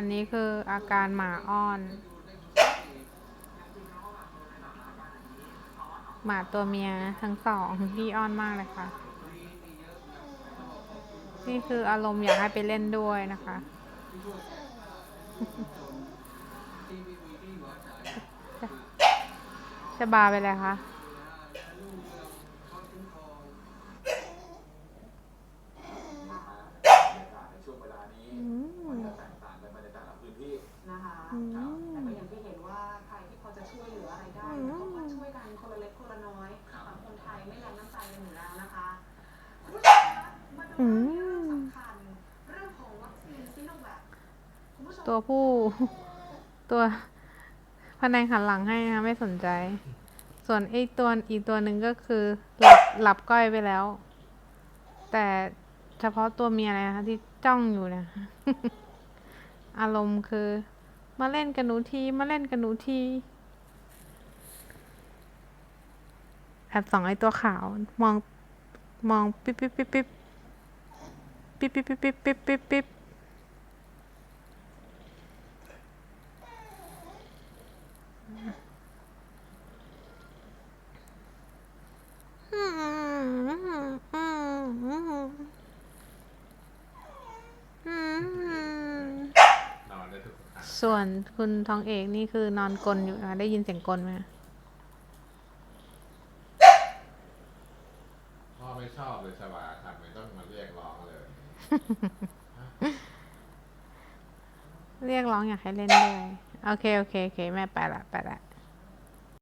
อันนี้คืออาการหมาอ้อน หมาตัวเมียทั้งสองที่อ้อนมากเลยค่ะ นี่คืออารมณ์อยากให้ไปเล่นด้วยนะคะ ชบาไปเลยค่ะ บรรยากาศในช่วงเวลานี้ อืม มันจะแตกต่างกันไปในแต่ละพื้นที่ นะคะ อื แต่ ม ก็อย่างที่เห็นว่าใครที่พอจะช่วยเหลืออะไรได้ อืม ก็มาช่วยกันคน ละเล็กคนละน้อยสังคมไทยไม่ยั้งน้ำใจกันอยู่แล้วนะคะคุณผู้ชมคะมาดูอืเรื่องมสำคัญเรื่องของวัคซีนซิโนแวคคุณผู้ชมตัวผู้ ตัวพนักหันหลังให้นะไม่สนใจ ส่วนไอ้ตัวอีกตัวหนึ่งก็คือหลับหลับก้อยไปแล้ว แต่เฉพาะตัวเมียอะไรนะคะที่จ้องอยู่เนี่ย อารมณ์คือ มาเล่นกับหนูที มาเล่นกับหนูที แอบส่องไอ้ตัวขาว มอง มอง ปิ๊บปิ๊บปิ๊บปิ๊บปิ๊บปิ๊บปิ๊บปิ๊บปิ๊บปิ๊บนอนได้ทุกครั้งส่วนคุณทองเอกนี่คือนอนกลนอยู่ได้ยินเสียงกลไหม พ่อ ไม่ชอบเลยชบาทำไมต้องมาเรียกร้องเลย เรียกร้องอยากให้เล่นด้วย โอเค โอเค โอเค แม่ไปละ ไปละ